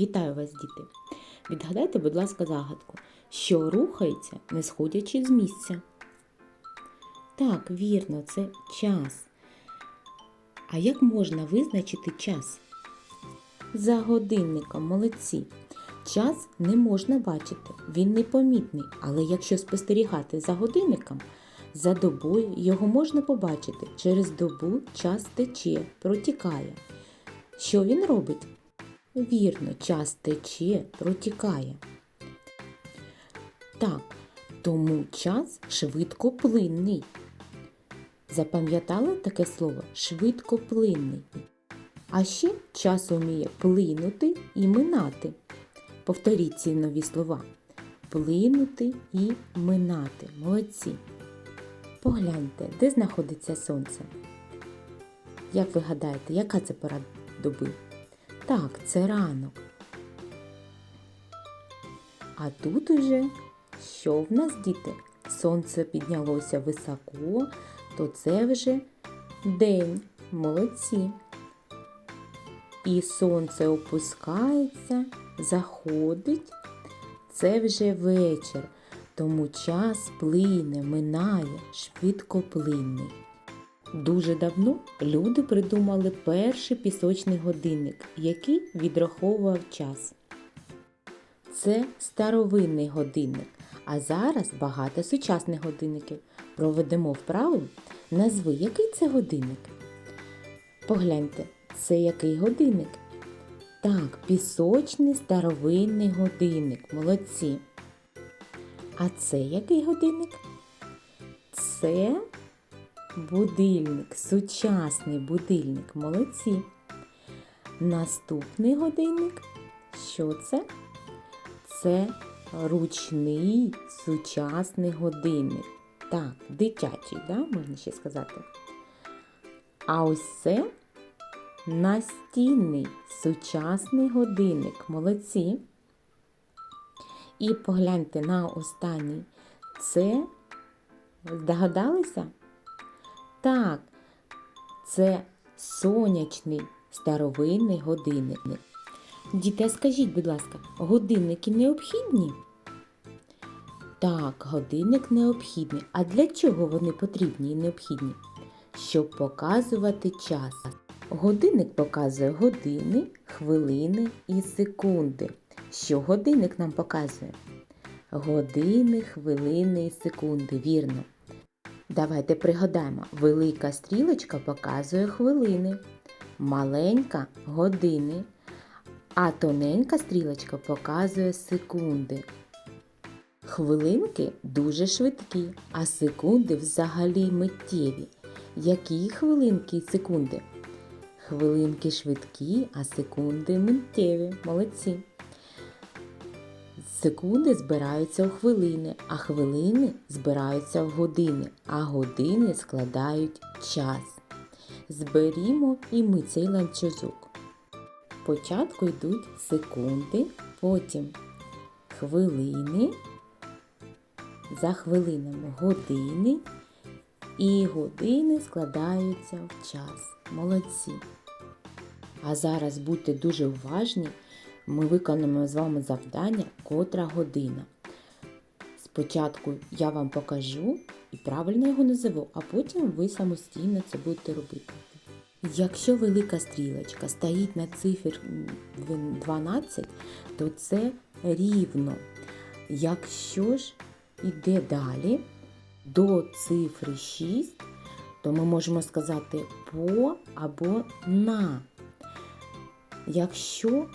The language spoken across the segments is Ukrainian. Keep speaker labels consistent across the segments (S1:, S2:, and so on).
S1: Вітаю вас, діти! Відгадайте, будь ласка, загадку, що рухається, не сходячи з місця. Так, вірно, це час. А як можна визначити час? За годинником, молодці. Час не можна бачити, він непомітний, але якщо спостерігати за годинником, за добою його можна побачити. Через добу час тече, протікає. Що він робить? Вірно, час тече, протікає. Так, тому час швидкоплинний. Запам'ятали таке слово швидкоплинний. А ще час уміє плинути і минати. Повторіть ці нові слова. Плинути і минати. Молодці. Погляньте, де знаходиться сонце. Як ви гадаєте, яка це пора доби? Так, це ранок. А тут уже що в нас, діти? Сонце піднялося високо, то це вже день. Молодці. І сонце опускається, заходить. Це вже вечір, тому час плине, минає, швидкоплинний. Дуже давно люди придумали перший пісочний годинник, який відраховував час. Це старовинний годинник, а зараз багато сучасних годинників. Проведемо вправу. Назви, який це годинник. Погляньте, це який годинник? Так, пісочний старовинний годинник. Молодці. А це який годинник? Це будильник, сучасний будильник. Молодці. Наступний годинник. Що це? Це ручний сучасний годинник. Так, дитячий, да, можна ще сказати. А ось це настінний сучасний годинник. Молодці. І погляньте на останній. Це здогадалися? Так, це сонячний старовинний годинник. Діти, скажіть, будь ласка, годинники необхідні? Так, годинник необхідний. А для чого вони потрібні і необхідні? Щоб показувати час. Годинник показує години, хвилини і секунди. Що годинник нам показує? Години, хвилини і секунди, вірно. Давайте пригадаємо, велика стрілочка показує хвилини, маленька години, а тоненька стрілочка показує секунди. Хвилинки дуже швидкі, а секунди взагалі миттєві. Які хвилинки і секунди? Хвилинки швидкі, а секунди миттєві. Молодці. Секунди збираються у хвилини, а хвилини збираються в години, а години складають час. Зберімо і ми цей ланцюжок. Спочатку йдуть секунди, потім хвилини, за хвилинами години, і години складаються в час. Молодці. А зараз будьте дуже уважні. Ми виконаємо з вами завдання котра година. Спочатку я вам покажу і правильно його назову, а потім ви самостійно це будете робити. Якщо велика стрілочка стоїть на цифр 12, то це рівно. Якщо ж йде далі до цифри 6, то ми можемо сказати по або на. Якщо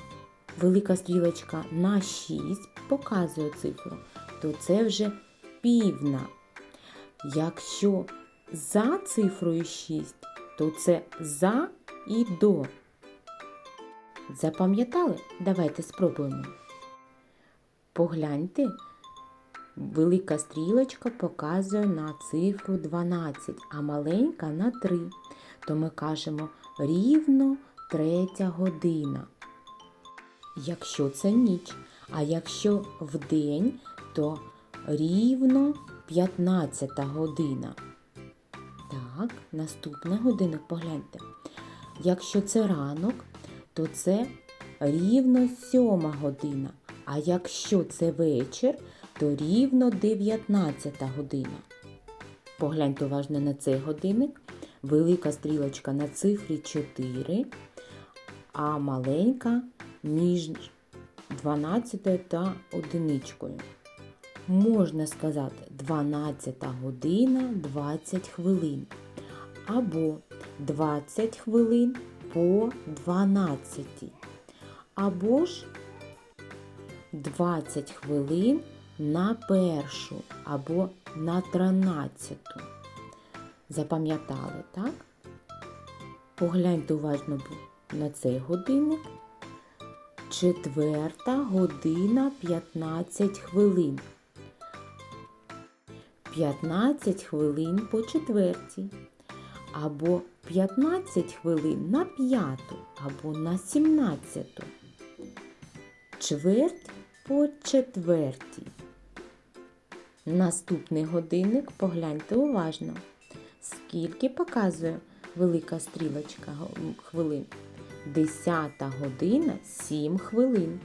S1: велика стрілочка на 6 показує цифру, то це вже півна. Якщо за цифрою 6, то це за і до. Запам'ятали? Давайте спробуємо. Погляньте, велика стрілочка показує на цифру 12, а маленька на 3. То ми кажемо рівно третя година. Якщо це ніч, а якщо вдень, то рівно 15 година. Так, наступний годинник погляньте. Якщо це ранок, то це рівно сьома година. А якщо це вечір, то рівно 19 година. Погляньте уважно на цей годинник. Велика стрілочка на цифрі 4, а маленька між 12 та одиничкою. Можна сказати 12 година 20 хвилин. Або 20 хвилин по 12. Або ж 20 хвилин на першу або на 13. Запам'ятали, так? Погляньте уважно на цей годинник. Четверта година 15 хвилин. 15 хвилин по четвертій. Або 15 хвилин на п'яту, або на сімнадцяту. Чверть по четвертій. Наступний годинник погляньте уважно. Скільки показує велика стрілочка хвилин? Десята година 7 хвилин.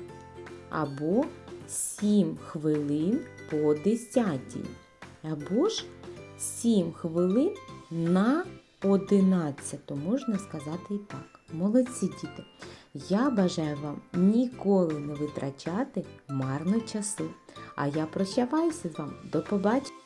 S1: Або 7 хвилин по 10. Або ж 7 хвилин на 11. Можна сказати і так. Молодці діти. Я бажаю вам ніколи не витрачати марно часу. А я прощаваюся з вами. До побачення!